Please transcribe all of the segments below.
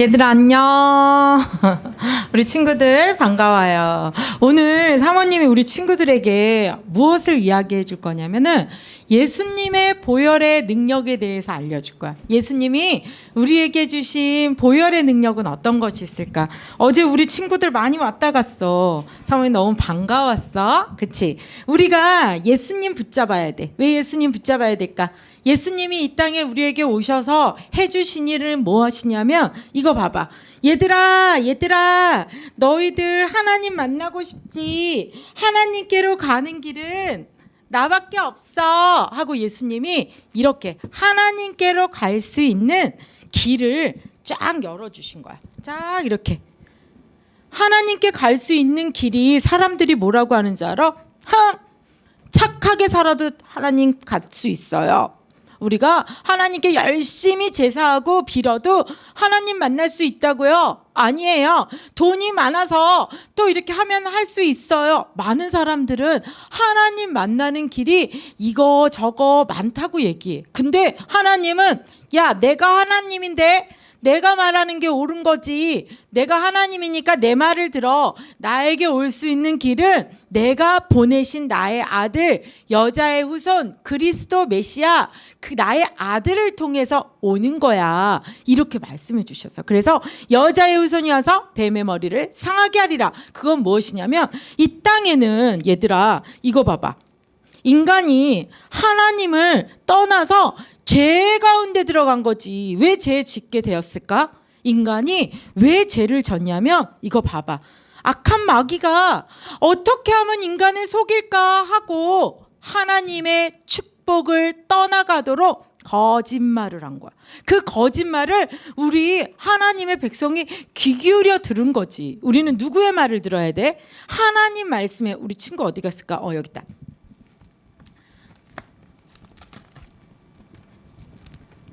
얘들아 안녕. 우리 친구들 반가워요. 오늘 사모님이 우리 친구들에게 무엇을 이야기해 줄 거냐면은 예수님의 보혈의 능력에 대해서 알려줄 거야. 예수님이 우리에게 주신 보혈의 능력은 어떤 것이 있을까? 어제 우리 친구들 많이 왔다 갔어. 사모님 너무 반가웠어. 그치? 우리가 예수님 붙잡아야 돼. 왜 예수님 붙잡아야 될까? 예수님이 이 땅에 우리에게 오셔서 해주신 일은 무엇이냐면 이거 봐봐. 얘들아, 얘들아, 너희들 하나님 만나고 싶지? 하나님께로 가는 길은 나밖에 없어. 하고 예수님이 이렇게 하나님께로 갈 수 있는 길을 쫙 열어주신 거야. 쫙 이렇게. 하나님께 갈 수 있는 길이 사람들이 뭐라고 하는지 알아? 하, 착하게 살아도 하나님 갈 수 있어요. 우리가 하나님께 열심히 제사하고 빌어도 하나님 만날 수 있다고요? 아니에요. 돈이 많아서 또 이렇게 하면 할 수 있어요. 많은 사람들은 하나님 만나는 길이 이거 저거 많다고 얘기해. 근데 하나님은 야, 내가 하나님인데 내가 말하는 게 옳은 거지. 내가 하나님이니까 내 말을 들어. 나에게 올 수 있는 길은 내가 보내신 나의 아들, 여자의 후손, 그리스도 메시아, 그 나의 아들을 통해서 오는 거야. 이렇게 말씀해 주셨어. 그래서 여자의 후손이 와서 뱀의 머리를 상하게 하리라. 그건 무엇이냐면 이 땅에는 얘들아, 이거 봐봐. 인간이 하나님을 떠나서 죄 가운데 들어간 거지. 왜 죄 짓게 되었을까? 인간이 왜 죄를 졌냐면 이거 봐봐. 악한 마귀가 어떻게 하면 인간을 속일까 하고 하나님의 축복을 떠나가도록 거짓말을 한 거야. 그 거짓말을 우리 하나님의 백성이 귀 기울여 들은 거지. 우리는 누구의 말을 들어야 돼? 하나님 말씀에 우리 친구 어디 갔을까? 어 여기 있다.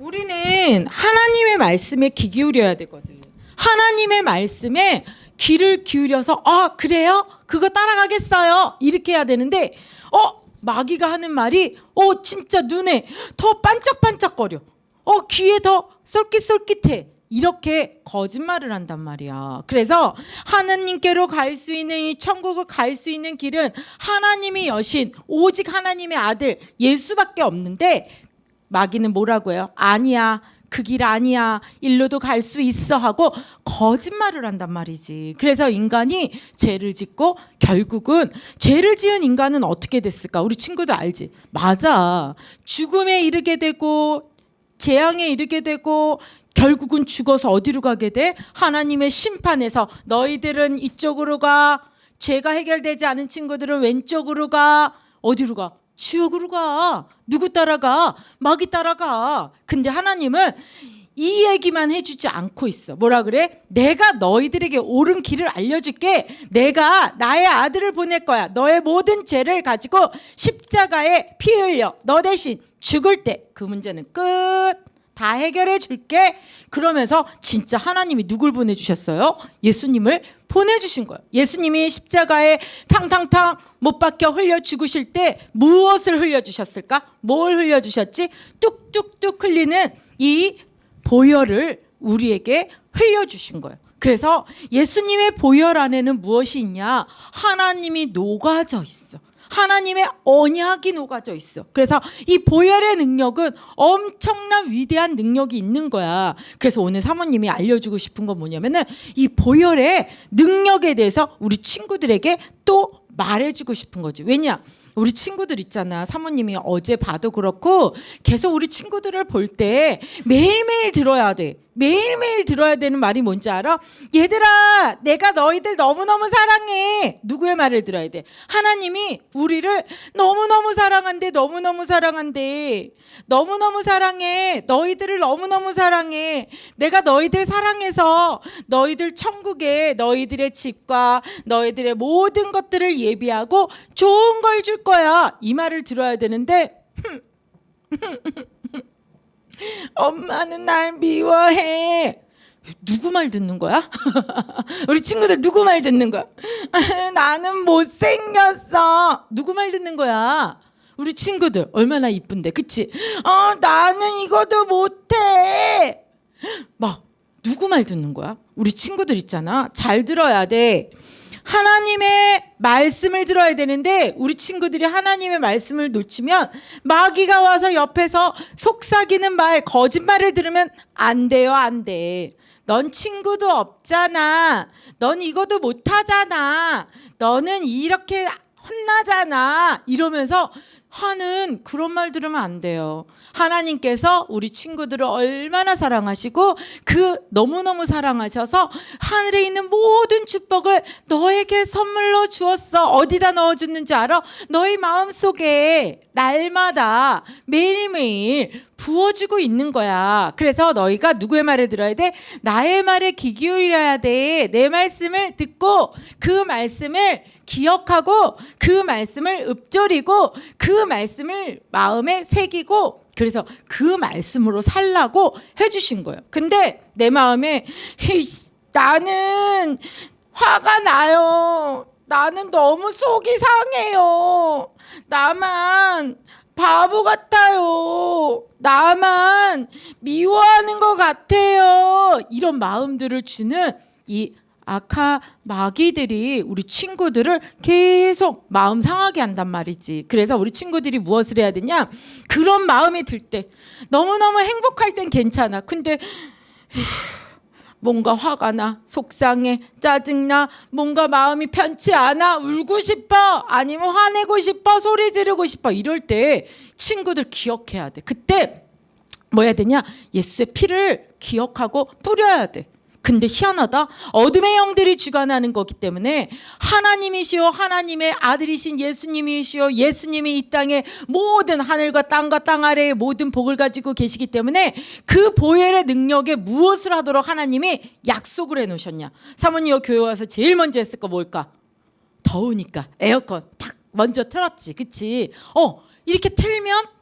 우리는 하나님의 말씀에 귀 기울여야 되거든. 하나님의 말씀에 귀를 기울여서 아 그래요? 그거 따라가겠어요. 이렇게 해야 되는데 어 마귀가 하는 말이 어 진짜 눈에 더 반짝반짝거려. 어 귀에 더 쏠깃쏠깃해. 이렇게 거짓말을 한단 말이야. 그래서 하나님께로 갈 수 있는 이 천국을 갈 수 있는 길은 하나님이 여신 오직 하나님의 아들 예수밖에 없는데 마귀는 뭐라고 해요? 아니야. 그 길 아니야. 일로도 갈 수 있어 하고 거짓말을 한단 말이지. 그래서 인간이 죄를 짓고 결국은 죄를 지은 인간은 어떻게 됐을까? 우리 친구도 알지? 맞아. 죽음에 이르게 되고 재앙에 이르게 되고 결국은 죽어서 어디로 가게 돼? 하나님의 심판에서 너희들은 이쪽으로 가. 죄가 해결되지 않은 친구들은 왼쪽으로 가. 어디로 가? 지옥으로 가. 누구 따라가? 마귀 따라가. 근데 하나님은 이 얘기만 해주지 않고 있어. 뭐라 그래? 내가 너희들에게 옳은 길을 알려줄게. 내가 나의 아들을 보낼 거야. 너의 모든 죄를 가지고 십자가에 피 흘려. 너 대신 죽을 때 그 문제는 끝. 다 해결해 줄게. 그러면서 진짜 하나님이 누굴 보내주셨어요? 예수님을 보내주신 거예요. 예수님이 십자가에 탕탕탕 못 박혀 흘려 죽으실 때 무엇을 흘려주셨을까? 뭘 흘려주셨지? 뚝뚝뚝 흘리는 이 보혈을 우리에게 흘려주신 거예요. 그래서 예수님의 보혈 안에는 무엇이 있냐? 하나님이 녹아져 있어. 하나님의 언약이 녹아져 있어. 그래서 이 보혈의 능력은 엄청난 위대한 능력이 있는 거야. 그래서 오늘 사모님이 알려주고 싶은 건 뭐냐면은 이 보혈의 능력에 대해서 우리 친구들에게 또 말해주고 싶은 거지. 왜냐? 우리 친구들 있잖아. 사모님이 어제 봐도 그렇고 계속 우리 친구들을 볼 때 매일매일 들어야 돼. 매일매일 들어야 되는 말이 뭔지 알아? 얘들아, 내가 너희들 너무너무 사랑해. 누구의 말을 들어야 돼? 하나님이 우리를 너무너무 사랑한대, 너무너무 사랑한대. 너무너무 사랑해. 너희들을 너무너무 사랑해. 내가 너희들 사랑해서 너희들 천국에 너희들의 집과 너희들의 모든 것들을 예비하고 좋은 걸 줄 거야. 이 말을 들어야 되는데, 엄마는 날 미워해. 누구 말 듣는 거야? 우리 친구들 누구 말 듣는 거야? 나는 못생겼어. 누구 말 듣는 거야? 우리 친구들 얼마나 이쁜데, 그치? 어, 나는 이것도 못해. 막 누구 말 듣는 거야? 우리 친구들 있잖아. 잘 들어야 돼. 하나님의 말씀을 들어야 되는데 우리 친구들이 하나님의 말씀을 놓치면 마귀가 와서 옆에서 속삭이는 말, 거짓말을 들으면 안 돼요, 안 돼. 넌 친구도 없잖아. 넌 이거도 못하잖아. 너는 이렇게 혼나잖아. 이러면서 하는 그런 말 들으면 안 돼요. 하나님께서 우리 친구들을 얼마나 사랑하시고 그 너무너무 사랑하셔서 하늘에 있는 모든 축복을 너에게 선물로 주었어. 어디다 넣어줬는지 알아? 너희 마음속에 날마다 매일매일 부어주고 있는 거야. 그래서 너희가 누구의 말을 들어야 돼? 나의 말에 귀 기울여야 돼. 내 말씀을 듣고 그 말씀을 기억하고 그 말씀을 읊조리고 그 말씀을 마음에 새기고 그래서 그 말씀으로 살라고 해주신 거예요. 근데 내 마음에 "나는 화가 나요. 나는 너무 속이 상해요. 나만 바보 같아요. 나만 미워하는 것 같아요. 이런 마음들을 주는 이 아카 마귀들이 우리 친구들을 계속 마음 상하게 한단 말이지. 그래서 우리 친구들이 무엇을 해야 되냐? 그런 마음이 들 때 너무너무 행복할 땐 괜찮아. 근데 뭔가 화가 나, 속상해, 짜증나, 뭔가 마음이 편치 않아, 울고 싶어, 아니면 화내고 싶어, 소리 지르고 싶어. 이럴 때 친구들 기억해야 돼. 그때 뭐 해야 되냐? 예수의 피를 기억하고 뿌려야 돼. 근데 희한하다. 어둠의 영들이 주관하는 거기 때문에 하나님이시오 하나님의 아들이신 예수님이시오 예수님이 이 땅에 모든 하늘과 땅과 땅 아래의 모든 복을 가지고 계시기 때문에 그 보혈의 능력에 무엇을 하도록 하나님이 약속을 해 놓으셨냐. 사모님 교회 와서 제일 먼저 했을 거 뭘까? 더우니까 에어컨 탁 먼저 틀었지. 그치? 어, 이렇게 틀면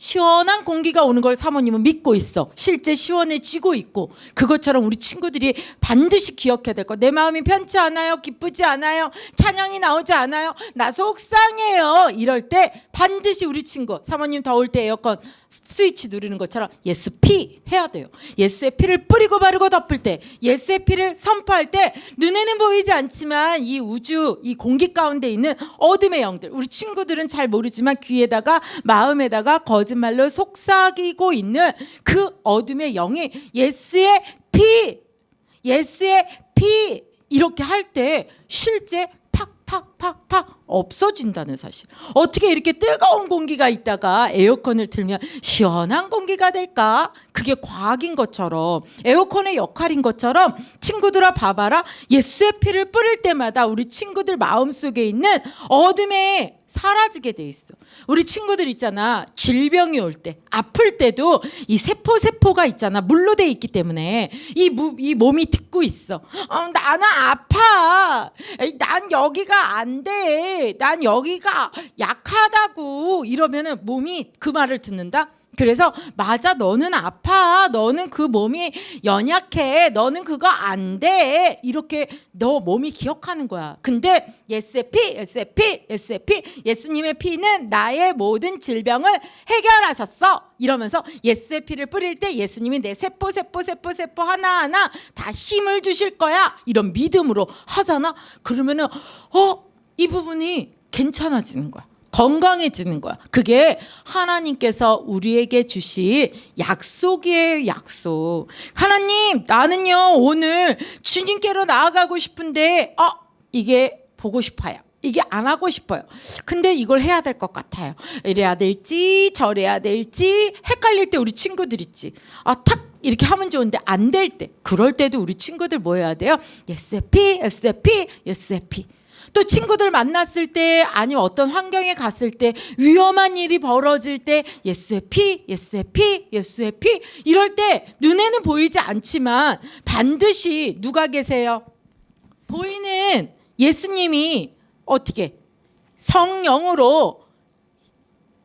시원한 공기가 오는 걸 사모님은 믿고 있어. 실제 시원해지고 있고. 그것처럼 우리 친구들이 반드시 기억해야 될 거. 내 마음이 편치 않아요. 기쁘지 않아요. 찬양이 나오지 않아요. 나 속상해요. 이럴 때 반드시 우리 친구, 사모님 더울 때 에어컨 스위치 누르는 것처럼 예수 피 해야 돼요. 예수의 피를 뿌리고 바르고 덮을 때, 예수의 피를 선포할 때 눈에는 보이지 않지만 이 우주, 이 공기 가운데 있는 어둠의 영들, 우리 친구들은 잘 모르지만 귀에다가 마음에다가 거짓말로 속삭이고 있는 그 어둠의 영이 예수의 피, 예수의 피 이렇게 할 때 실제 팍팍팍팍 없어진다는 사실. 어떻게 이렇게 뜨거운 공기가 있다가 에어컨을 틀면 시원한 공기가 될까? 그게 과학인 것처럼 에어컨의 역할인 것처럼 친구들아 봐봐라. 예수의 피를 뿌릴 때마다 우리 친구들 마음속에 있는 어둠에 사라지게 돼 있어. 우리 친구들 있잖아. 질병이 올 때, 아플 때도 이 세포 세포가 있잖아. 물로 돼 있기 때문에 이, 무, 이 몸이 듣고 있어. 어, 나는 아파. 난 여기가 안 돼. 난 여기가 약하다고 이러면은 몸이 그 말을 듣는다. 그래서 맞아 너는 아파. 너는 그 몸이 연약해. 너는 그거 안 돼. 이렇게 너 몸이 기억하는 거야. 근데 예수의 피 예수의 피 예수의 피 예수님의 피는 나의 모든 질병을 해결하셨어. 이러면서 예수의 피를 뿌릴 때 예수님이 내 세포 세포 세포 세포 하나하나 다 힘을 주실 거야. 이런 믿음으로 하잖아. 그러면은 어 이 부분이 괜찮아지는 거야 건강해지는 거야. 그게 하나님께서 우리에게 주신 약속이에요, 약속. 하나님, 나는요, 오늘 주님께로 나아가고 싶은데, 어, 이게 보고 싶어요. 이게 안 하고 싶어요. 근데 이걸 해야 될 것 같아요. 이래야 될지, 저래야 될지, 헷갈릴 때 우리 친구들 있지. 아, 탁! 이렇게 하면 좋은데 안 될 때. 그럴 때도 우리 친구들 뭐 해야 돼요? 예수의 피, 예수의 피, 예수의 피. 또 친구들 만났을 때 아니면 어떤 환경에 갔을 때 위험한 일이 벌어질 때 예수의 피, 예수의 피, 예수의 피 이럴 때 눈에는 보이지 않지만 반드시 누가 계세요? 보이는 예수님이 어떻게 성령으로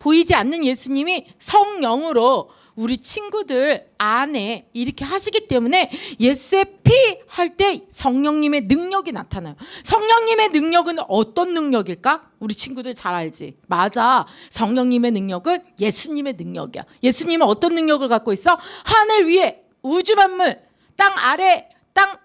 보이지 않는 예수님이 성령으로 우리 친구들 안에 이렇게 하시기 때문에 예수의 피 할 때 성령님의 능력이 나타나요. 성령님의 능력은 어떤 능력일까? 우리 친구들 잘 알지. 맞아. 성령님의 능력은 예수님의 능력이야. 예수님은 어떤 능력을 갖고 있어? 하늘 위에 우주 만물 땅 아래, 땅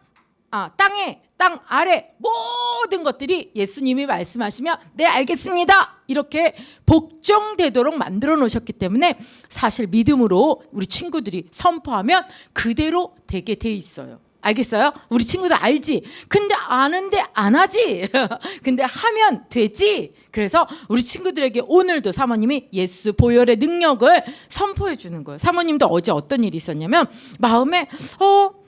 아, 땅에, 땅 아래 모든 것들이 예수님이 말씀하시면 네 알겠습니다. 이렇게 복종되도록 만들어 놓으셨기 때문에 사실 믿음으로 우리 친구들이 선포하면 그대로 되게 돼 있어요. 알겠어요? 우리 친구들 알지? 근데 아는데 안 하지. 근데 하면 되지. 그래서 우리 친구들에게 오늘도 사모님이 예수 보혈의 능력을 선포해 주는 거예요. 사모님도 어제 어떤 일이 있었냐면 마음에 어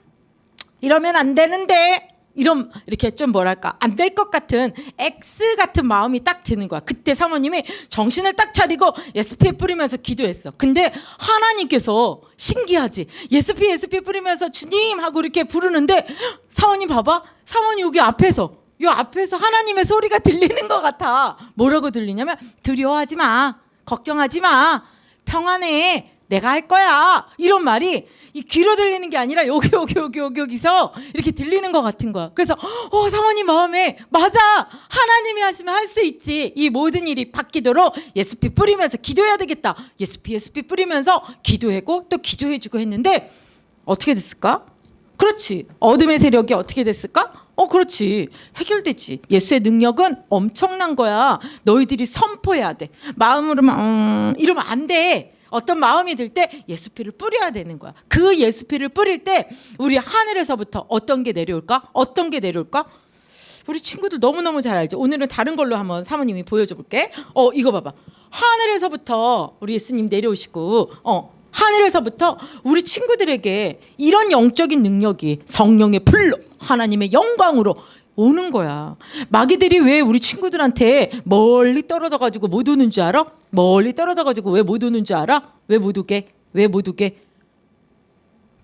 이러면 안 되는데 이런 이렇게 좀 뭐랄까 안 될 것 같은 X 같은 마음이 딱 드는 거야. 그때 사모님이 정신을 딱 차리고 예스피 뿌리면서 기도했어. 근데 하나님께서 신기하지. 예스피 예스피 뿌리면서 주님 하고 이렇게 부르는데 사모님 봐봐. 사모님 여기 앞에서 요 앞에서 하나님의 소리가 들리는 것 같아. 뭐라고 들리냐면 두려워하지 마. 걱정하지 마. 평안해. 내가 할 거야. 이런 말이 이 귀로 들리는 게 아니라 여기 여기 여기 여기 여기서 이렇게 들리는 것 같은 거야. 그래서 어 사모님 마음에 맞아 하나님이 하시면 할 수 있지. 이 모든 일이 바뀌도록 예수피 뿌리면서 기도해야 되겠다. 예수피 예수피 뿌리면서 기도하고 또 기도해주고 했는데 어떻게 됐을까? 그렇지. 어둠의 세력이 어떻게 됐을까? 어, 그렇지. 해결됐지. 예수의 능력은 엄청난 거야. 너희들이 선포해야 돼. 마음으로만, 음, 이러면 안 돼. 어떤 마음이 들 때 예수피를 뿌려야 되는 거야. 그 예수피를 뿌릴 때 우리 하늘에서부터 어떤 게 내려올까? 어떤 게 내려올까? 우리 친구들 너무너무 잘 알죠. 오늘은 다른 걸로 한번 사모님이 보여줘 볼게. 어, 이거 봐봐. 하늘에서부터 우리 예수님 내려오시고, 어, 하늘에서부터 우리 친구들에게 이런 영적인 능력이 성령의 불로 하나님의 영광으로 오는 거야. 마귀들이 왜 우리 친구들한테 멀리 떨어져 가지고 못 오는 줄 알아? 멀리 떨어져 가지고 왜 못 오는 줄 알아? 왜 못 오게? 왜 못 오게?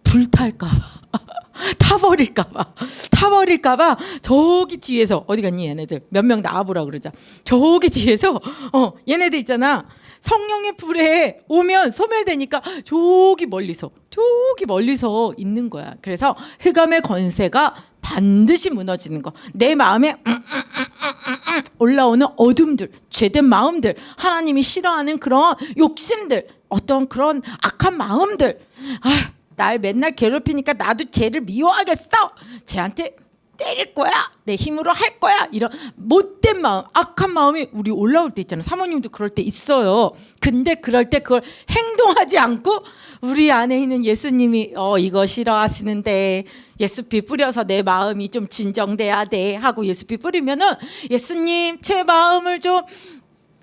불탈까 봐. 타버릴까 봐. 타버릴까 봐 저기 뒤에서 어디 갔니 얘네들 몇 명 나와보라 그러자. 저기 뒤에서 어 얘네들 있잖아. 성령의 불에 오면 소멸되니까 저기 멀리서 저기 멀리서 있는 거야. 그래서 흑암의 권세가 반드시 무너지는 거. 내 마음에 음, 음, 음 올라오는 어둠들, 죄된 마음들, 하나님이 싫어하는 그런 욕심들, 어떤 그런 악한 마음들. 아, 날 맨날 괴롭히니까 나도 쟤를 미워하겠어. 쟤한테 때릴 거야. 내 힘으로 할 거야. 이런 못된 마음, 악한 마음이 우리 올라올 때 있잖아요. 사모님도 그럴 때 있어요. 근데 그럴 때 그걸 행동하지 않고 우리 안에 있는 예수님이 어 이거 싫어하시는데 예수피 뿌려서 내 마음이 좀 진정돼야 돼 하고 예수피 뿌리면은 예수님 제 마음을 좀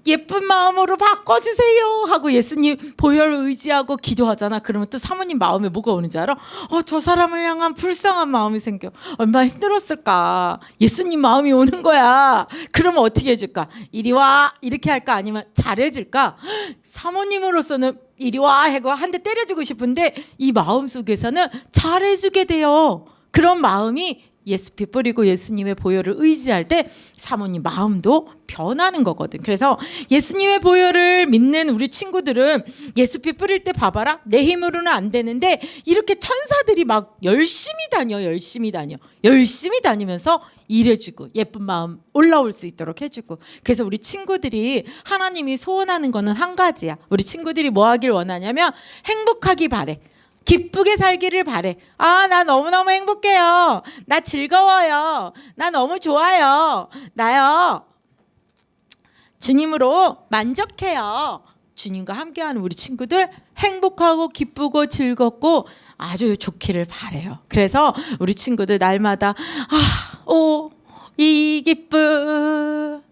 예쁜 마음으로 바꿔주세요 하고 예수님 보혈을 의지하고 기도하잖아. 그러면 또 사모님 마음에 뭐가 오는지 알아? 어, 저 사람을 향한 불쌍한 마음이 생겨. 얼마나 힘들었을까. 예수님 마음이 오는 거야. 그러면 어떻게 해줄까? 이리 와. 이렇게 할까? 아니면 잘해줄까? 사모님으로서는 이리 와. 하고 한 대 때려주고 싶은데 이 마음 속에서는 잘해주게 돼요. 그런 마음이 예수 피 뿌리고 예수님의 보혈을 의지할 때 사모님 마음도 변하는 거거든. 그래서 예수님의 보혈을 믿는 우리 친구들은 예수 피 뿌릴 때 봐봐라. 내 힘으로는 안 되는데 이렇게 천사들이 막 열심히 다녀, 열심히 다녀. 열심히 다니면서 일해주고 예쁜 마음 올라올 수 있도록 해주고 그래서 우리 친구들이 하나님이 소원하는 거는 한 가지야. 우리 친구들이 뭐 하길 원하냐면 행복하기 바래. 기쁘게 살기를 바래. 아, 나 너무너무 행복해요. 나 즐거워요. 나 너무 좋아요. 나요. 주님으로 만족해요. 주님과 함께하는 우리 친구들 행복하고 기쁘고 즐겁고 아주 좋기를 바래요. 그래서 우리 친구들 날마다 아, 오, 이 기쁨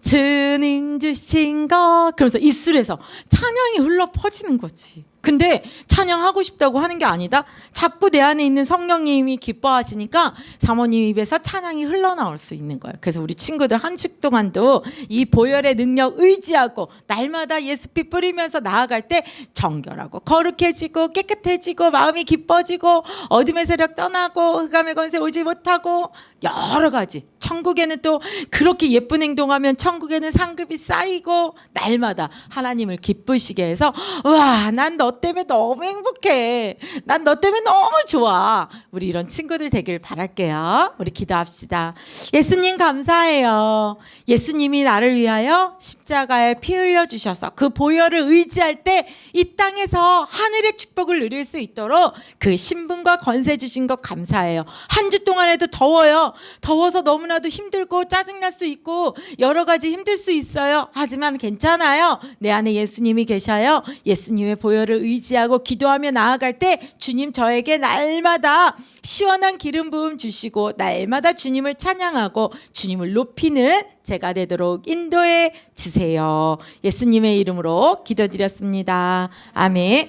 주님 주신 것 그러면서 입술에서 찬양이 흘러 퍼지는 거지. 근데 찬양하고 싶다고 하는 게 아니다. 자꾸 내 안에 있는 성령님이 기뻐하시니까 사모님 입에서 찬양이 흘러나올 수 있는 거예요. 그래서 우리 친구들 한 주 동안도 이 보혈의 능력 의지하고 날마다 예수피 뿌리면서 나아갈 때 정결하고 거룩해지고 깨끗해지고 마음이 기뻐지고 어둠의 세력 떠나고 흑암의 권세 오지 못하고 여러 가지 천국에는 또 그렇게 예쁜 행동하면 천국에는 상급이 쌓이고 날마다 하나님을 기쁘시게 해서 와 난 너너 때문에 너무 행복해. 난 너 때문에 너무 좋아. 우리 이런 친구들 되길 바랄게요. 우리 기도합시다. 예수님 감사해요. 예수님이 나를 위하여 십자가에 피 흘려 주셔서 그 보혈을 의지할 때 이 땅에서 하늘의 축복을 누릴 수 있도록 그 신분과 권세 주신 것 감사해요. 한 주 동안에도 더워요. 더워서 너무나도 힘들고 짜증날 수 있고 여러 가지 힘들 수 있어요. 하지만 괜찮아요. 내 안에 예수님이 계셔요. 예수님의 보혈을 의지하고 기도하며 나아갈 때 주님 저에게 날마다 시원한 기름 부음 주시고 날마다 주님을 찬양하고 주님을 높이는 제가 되도록 인도해 주세요. 예수님의 이름으로 기도드렸습니다. 아멘.